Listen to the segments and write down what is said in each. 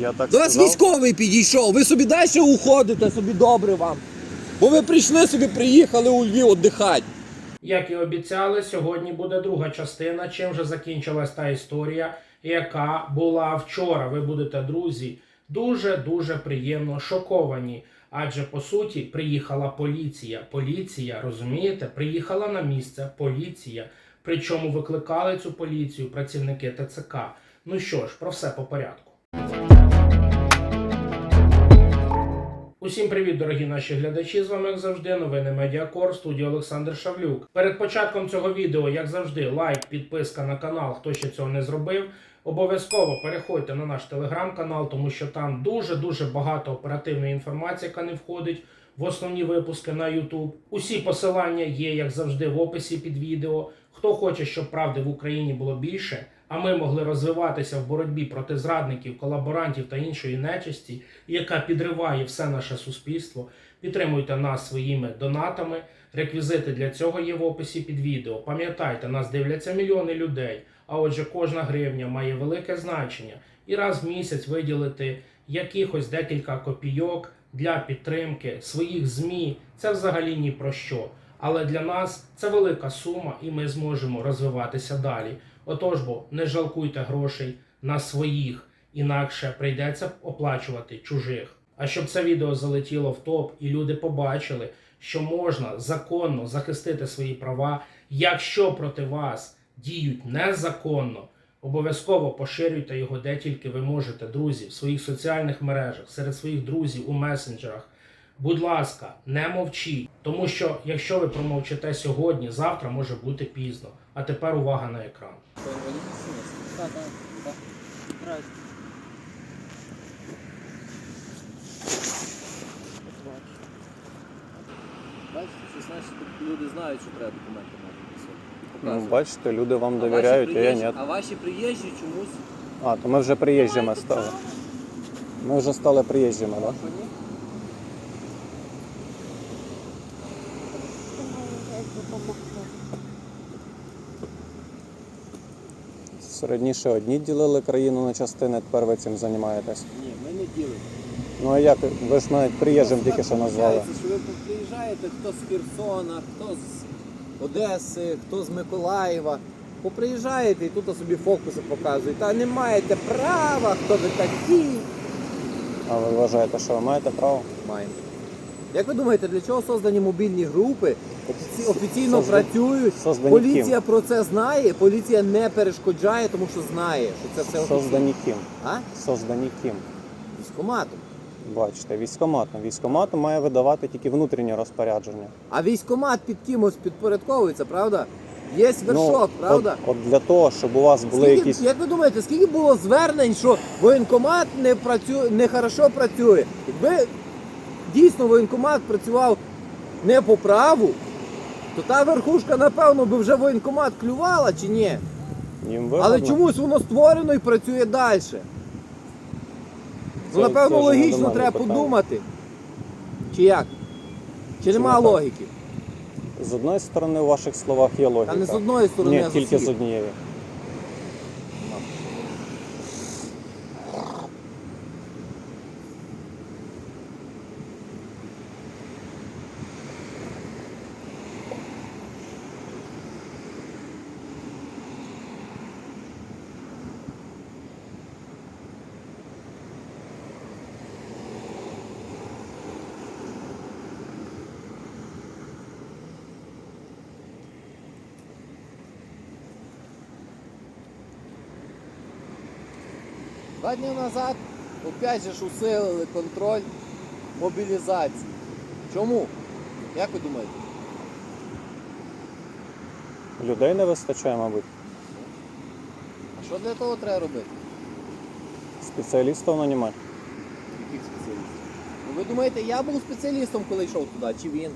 Я так До вас сказав. військовий підійшов, ви собі далі уходите, собі добре вам. Бо ви прийшли собі, приїхали у Львів віддихати. Як і обіцяли, сьогодні буде друга частина, чим же закінчилась та історія, яка була вчора. Ви будете, друзі, дуже дуже приємно шоковані. Адже по суті приїхала поліція. Поліція, розумієте, приїхала на місце поліція. Причому викликали цю поліцію працівники ТЦК. Ну що ж, про все по порядку. Усім привіт, дорогі наші глядачі. З вами, як завжди, новини Медіакор, студія Олександр Шавлюк. Перед початком цього відео, як завжди, лайк, підписка на канал, хто ще цього не зробив. Обов'язково переходьте на наш телеграм-канал, тому що там дуже дуже багато оперативної інформації, яка не входить в основні випуски на YouTube. Усі посилання є, як завжди, в описі під відео. Хто хоче, щоб правди в Україні було більше, а ми могли розвиватися в боротьбі проти зрадників, колаборантів та іншої нечисті, яка підриває все наше суспільство. Підтримуйте нас своїми донатами. Реквізити для цього є в описі під відео. Пам'ятайте, нас дивляться мільйони людей. А отже, кожна гривня має велике значення. І раз в місяць виділити якихось декілька копійок для підтримки своїх ЗМІ це взагалі ні про що. Але для нас це велика сума, і ми зможемо розвиватися далі. Отож, бо не жалкуйте грошей на своїх, інакше прийдеться оплачувати чужих. А щоб це відео залетіло в топ і люди побачили, що можна законно захистити свої права, якщо проти вас діють незаконно, обов'язково поширюйте його де тільки ви можете, друзі, в своїх соціальних мережах, серед своїх друзів у месенджерах. Будь ласка, не мовчіть, тому що якщо ви промовчите сьогодні, завтра може бути пізно. А тепер увага на екран. Так, так, так. Бачите, що значить люди знають, що треба документи мати при собі. Ну, бачите, люди вам А довіряють, а я ні. А ваші приїжджі чомусь. А, то ми вже приїжджими стали. Ми вже стали приїжджими, так? Що ні? Раніше одні ділили країну на частини, тепер ви цим займаєтесь. Ні, ми не ділимо. Ну а як? Ви ж навіть приїжджим тільки що назвали. Що ви приїжджаєте, хто з Херсона, хто з Одеси, хто з Миколаєва. Поприїжджаєте і тут собі фокуси показують. Та не маєте права, хто ви такі. А ви вважаєте, що ви маєте право? Маємо. Як ви думаєте, для чого создані мобільні групи? Офіці- Офіційно Созда- працюють. создані Поліція ким? про це знає, поліція не перешкоджає, тому що знає, що це все офіційно. Создані ким? А? Создані ким? Військоматом. Бачите, військоматом. Військоматом має видавати тільки внутрішнє розпорядження. А військомат під кимось підпорядковується, правда? Є вершок, правда? Ну, От, от для того, щоб у вас були Скільки, якісь. Як ви думаєте, скільки було звернень, що воєнкомат не працює, не хорошо працює? Якби дійсно воєнкомат працював не по праву, то та верхушка, напевно, би вже воєнкомат клювала чи ні? Їм вигодно. Але чомусь воно створено і працює далі. Ну, Це- напевно, це вже логічно треба питання. подумати. Чи як? Чи нема так? логіки? З одної сторони, у ваших словах є логіка. Та не з одної сторони, Ні, а з тільки усіх. з однієї. Два дні назад опять же ж усилили контроль мобілізації. Чому? Як ви думаєте? Людей не вистачає, мабуть. А що для того треба робити? Спеціалістів нанімати. Яких спеціалістів? Ну, ви думаєте, я був спеціалістом, коли йшов туди, чи він?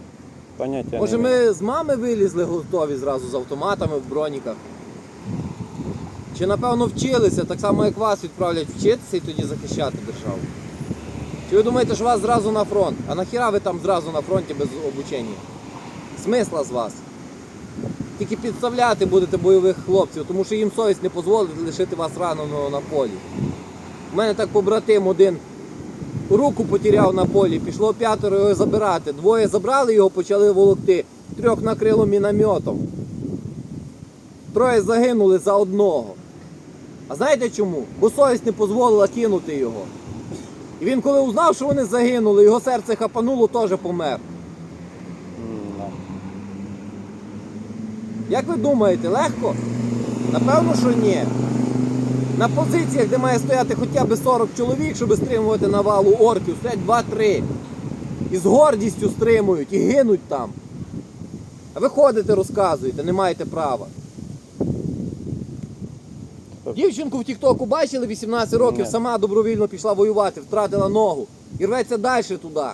Поняття Може маю. ми з мами вилізли готові зразу з автоматами в броніках? Чи напевно вчилися, так само як вас відправлять вчитися і тоді захищати державу? Чи ви думаєте, що вас зразу на фронт? А нахіра ви там зразу на фронті без обучення? Смисла з вас? Тільки підставляти будете бойових хлопців, тому що їм совість не дозволить лишити вас раненого на полі. У мене так побратим один руку потеряв на полі, пішло п'ятеро його забирати. Двоє забрали його, почали волокти. Трьох накрило мінометом. Троє загинули за одного. А знаєте чому? Бо совість не дозволила кинути його. І він, коли узнав, що вони загинули, його серце хапануло, теж помер. Як ви думаєте, легко? Напевно, що ні. На позиціях, де має стояти хоча б 40 чоловік, щоб стримувати навалу орків, стоять 2-3. І з гордістю стримують і гинуть там. А ви ходите, розказуєте, не маєте права. Дівчинку в Тіктоку бачили 18 років, Ні. сама добровільно пішла воювати, втратила ногу і рветься далі туди.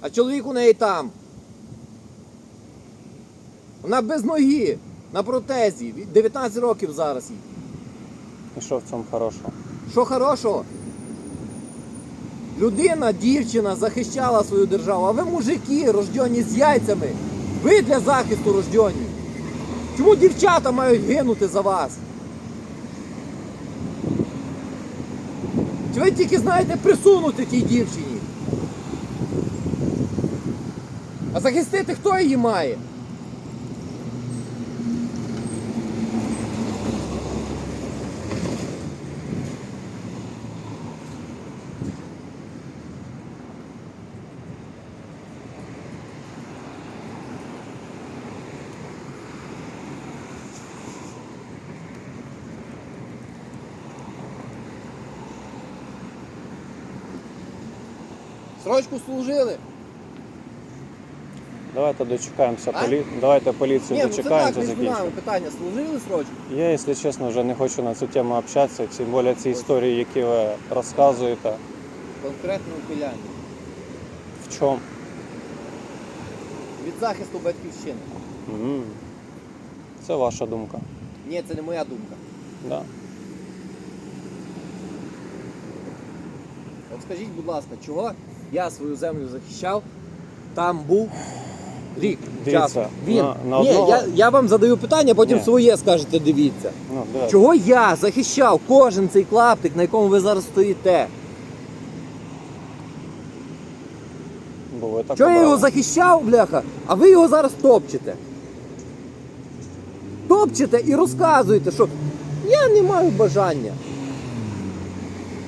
А чоловік у неї там. Вона без ноги, на протезі, 19 років зараз їй. І що в цьому хорошого? Що хорошого? Людина, дівчина захищала свою державу, а ви мужики, рождені з яйцями. Ви для захисту рождені. Чому дівчата мають гинути за вас? Чи ви тільки знаєте присунути тій дівчині? А захистити хто її має? Срочку служили. Давайте дочекаємося А? полі... Давайте поліцію Ні, ну це так, дочекаємося, між нами питання. Служили срочку? Я, якщо чесно, вже не хочу на цю тему общатися, тим більше ці історії, які ви розказуєте. Конкретно ухиляння. В чому? Від захисту батьківщини. М. Це ваша думка. Ні, це не моя думка. Да. От скажіть, будь ласка, чого я свою землю захищав, там був рік Дивіться. Він. на- на Ні, одного- я, я вам задаю питання, потім Ні. своє скажете, дивіться. Ну. Чого я захищав кожен цей клаптик, на якому ви зараз стоїте? Бо ви так Чого я його захищав, бляха, а ви його зараз топчете? Топчете і розказуєте, що я не маю бажання.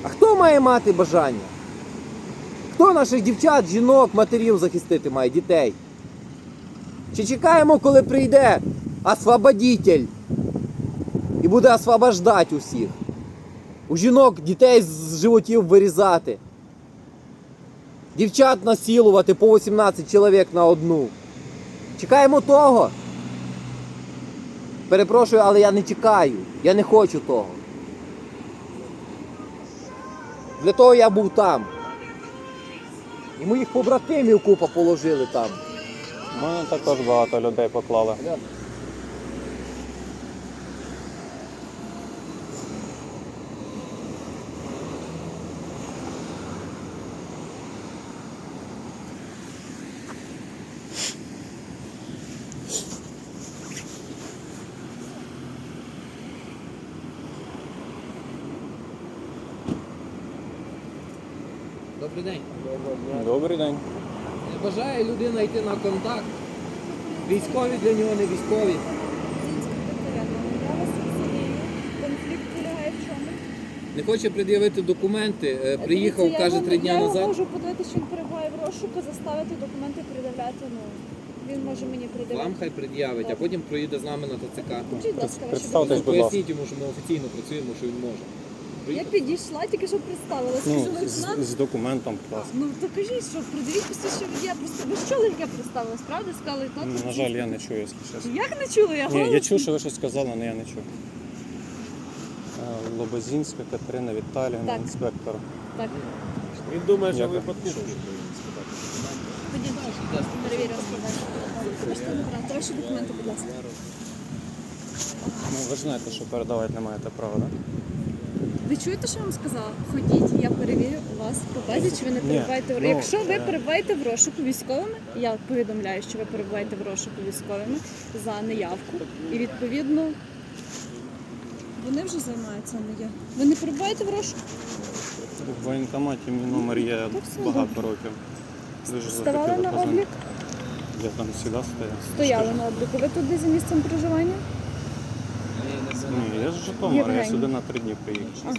А хто має мати бажання? Хто наших дівчат, жінок, матерів захистити має, дітей? Чи чекаємо, коли прийде освободитель і буде освобождати усіх? У жінок дітей з животів вирізати. Дівчат насилувати по 18 чоловік на одну. Чекаємо того. Перепрошую, але я не чекаю. Я не хочу того. Для того я був там. І моїх побратимів купа положили там. У мене також багато людей поклали. Бажає людина йти на контакт. Військові для нього не військові. Я вас розумію. Конфлікт полягає в чому? Не хоче пред'явити документи. Е, Приїхав, Дивіться, я каже, його- три дня я назад. Я можу подивитися, що він перебуває в розшуку, заставити документи придавляти. Ну, він може мені. Вам хай пред'явить, а потім проїде з нами на ТЦК. Покажіть, будь ласка, ваші Представтесь, документи. будь ласка. Поясніть йому, що ми офіційно працюємо, що він може. Я підійшла, тільки що представилася. Ну, лейтенант. з, з документом, будь ласка. Ну, то кажіть, що придивіть посвідчення водія. Просто ви ж чули, як я представилась, правда? Сказали, лейтенант. Ну, На жаль, я не чую, якщо чесно. Як не чули? Я Ні, я чув, що ви щось сказали, але я не чув. Е, Лобозінська Катерина Віталіївна, Так. інспектор. Так, Він думає, що Дякую. ви підпишете. тоді перевірю. Ваші документи, будь ласка. Ну, ви ж знаєте, що передавати не маєте права, так? Ви чуєте, що я вам сказала? Ходіть, я перевірю вас по базі, чи ви не перебуваєте в ну, Якщо ви е. перебуваєте в розшуку військовими, я повідомляю, що ви перебуваєте в розшуку військовими за неявку. І відповідно Вони вже займаються, а не я. Ви не перебуваєте в розшуку? В воєнкоматі мій номер є Так все багато років. Дуже Ставали на облік? Я там завжди стояв. Стояли на обліку. Ви туди за місцем проживання? Ні, я з Житомира, я Євгеній. сюди на три дні приїхав.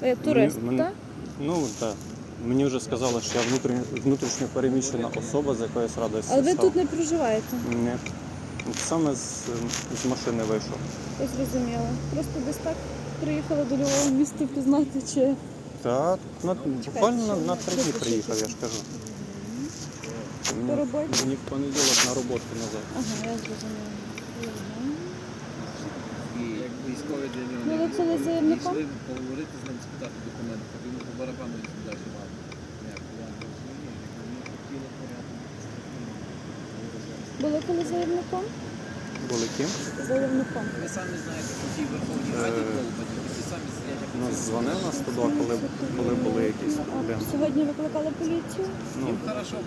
Ага. Турист, Мені- так? Ну так. Мені вже сказали, що я внутрішньо, внутрішньо переміщена особа з якоюсь радості. Але ви став. тут не проживаєте. Ні. Саме з, з машини вийшов. Я зрозуміла. Просто десь так приїхала до Львова місто пізнати, чи Так, на, буквально на, на три дні приїхав, я ж кажу. по Мені, роботі. мені в понеділок на роботу назад. Ага, я зрозуміла. Військовий для нього Ну, ви це не заявником? пішли поговорити з ним, спитати документи, так йому по барабану і далі мав. Були коли заявником? Були ким? Заявником. Ви самі знаєте, що ті Верховній Раді самі сидять, Ну, дзвонив на 102, коли, коли були якісь проблеми. сьогодні викликали поліцію? Ну,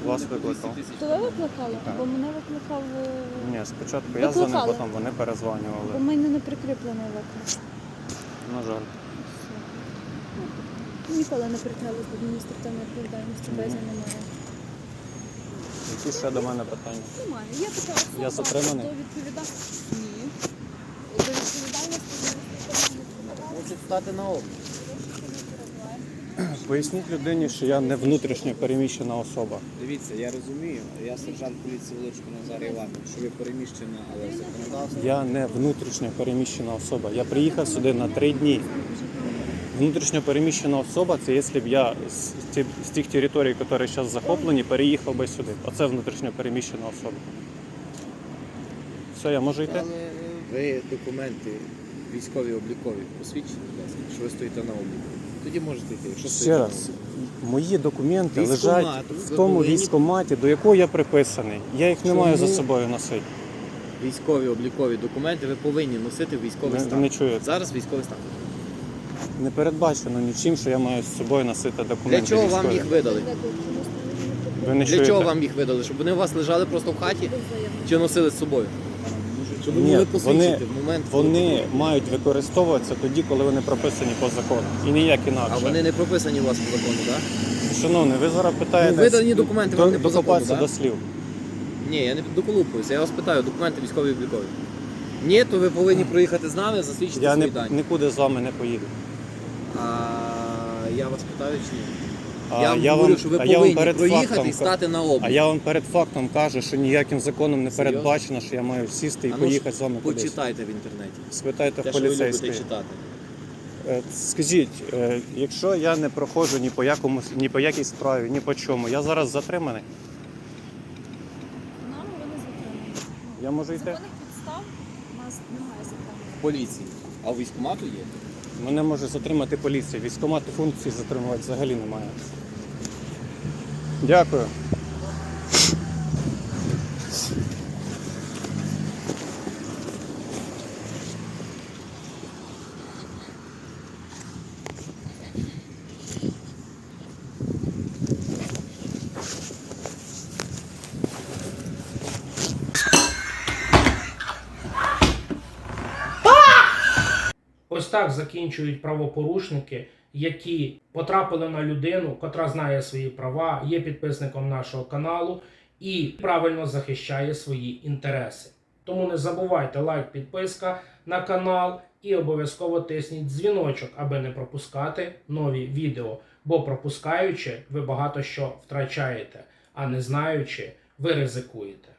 вас буде по 200 викликав. То ви викликали? Бо мене викликав. е, Ні, спочатку я дзвонив, Викликали? потім вони перезванювали. У мене не прикріплений виклик. На жаль. Ніколи не притягли до адміністративної відповідальності, бо я за не маю. Які ще до мене питання? Немає. Є така особа Я затриманий? до відповідальності. Ні. До відповідальності Можуть стати на облік. Poясніть людині, що я не внутрішньо переміщена особа. Дивіться, я розумію, я сержант поліції Величко Назар Іванович, що ви переміщена, але законодавство. Я не внутрішньо переміщена особа. Я приїхав сюди на три дні. Внутрішньо переміщена особа це якщо б я з, ті- з тих територій, які зараз захоплені, переїхав би сюди. Оце внутрішньо переміщена особа. Все, я можу йти? Ви документи військові облікові посвідчені, будь ласка, що ви стоїте на обліку. Тоді можете йти. Якщо Ще стоїте на раз, мої документи Військкомат, лежать в ви тому повинні- військкоматі, до якого я приписаний. Я їх не маю за Чому? собою носити. Військові облікові документи ви повинні носити в військовий Ви- стан. не чуєте? Зараз військовий стан. Не передбачено нічим, що я маю з собою носити документи. Для чого вам військові. їх видали? Ви не Для чуєте? чого вам їх видали? Щоб вони у вас лежали просто в хаті чи носили з собою? Щоб ви Ні, могли вони, посвідчити в момент. коли вони мають використовуватися тоді, коли вони прописані по закону. І ніяк інакше. А вони не прописані у вас по закону, так? Шановний, ви зараз питаєте. Ну, видані документи вам не по докопатися закону, до слів. Ні, я не доколупуюся. Я вас питаю, документи військові облікові. Ні, то ви повинні проїхати з нами, засвідчити Я свої не, дані. нікуди з вами не поїду. А я вас питаю чи ні? А я вам я говорю, вам- що ви а я вам повинні перед проїхати фактом і стати на облік. А я вам перед фактом кажу, що ніяким законом не Серйозно? передбачено, що я маю сісти і А ну ж, поїхати з вами кудись. Почитайте в інтернеті. Спитайте Те, в що ви любите поліцейської. читати. Е, Скажіть, е, якщо я не проходжу ні по якомусь, ні по якій справі, ні по чому, я зараз затриманий. Нам ви не затримані. Я можу йти? Законних підстав у нас немає законних. В поліції. А у військкомату є? Мене може затримати поліція. Військомати функції затримувати взагалі немає. Дякую. Ось так закінчують правопорушники, які потрапили на людину, котра знає свої права, є підписником нашого каналу і правильно захищає свої інтереси. Тому не забувайте лайк, підписка на канал і обов'язково тисніть дзвіночок, аби не пропускати нові відео. Бо пропускаючи, ви багато що втрачаєте, а не знаючи, ви ризикуєте.